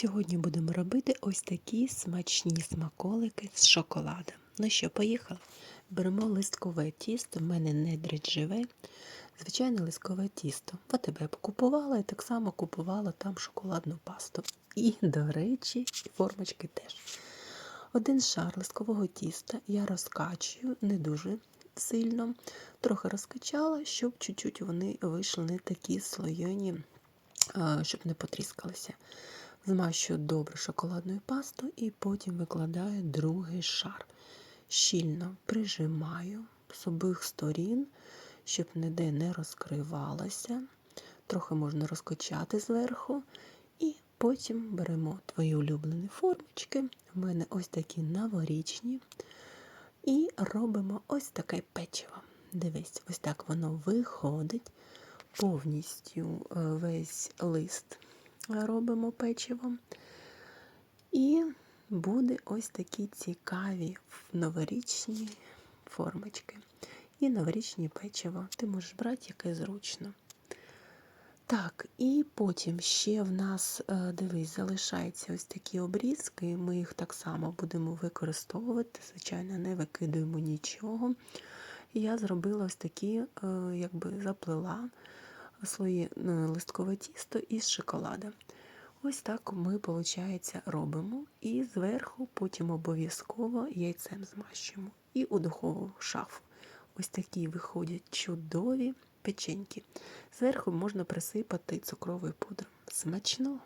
Сьогодні будемо робити ось такі смачні смаколики з шоколадом. Ну що, поїхали? Беремо листкове тісто, в мене не дріжджеве, звичайне листкове тісто. В АТБ купувала і так само купувала там шоколадну пасту. І, до речі, формочки теж. Один шар листкового тіста я розкачую не дуже сильно, трохи розкачала, щоб чуть-чуть вони вийшли не такі слоєні, щоб не потріскалися. Змащую добре шоколадною пастою і потім викладаю другий шар. Щільно прижимаю з обох сторін, щоб ніде не розкривалося. Трохи можна розкачати зверху. І потім беремо твої улюблені формочки. У мене ось такі новорічні. І робимо ось таке печиво. Дивись, ось так воно виходить. Повністю е, весь лист робимо печиво. І буде ось такі цікаві новорічні формочки. І новорічні печиво. Ти можеш брати яке зручно. Так, і потім ще в нас, е, дивись, залишаються ось такі обрізки. Ми їх так само будемо використовувати. Звичайно, не викидуємо нічого. Я зробила ось такі, е, якби заплела своє листкове тісто із шоколада. Ось так ми, виходить, робимо. І зверху потім обов'язково яйцем змащуємо. І у духову шафу. Ось такі виходять чудові печеньки. Зверху можна присипати цукровою пудрою. Смачного!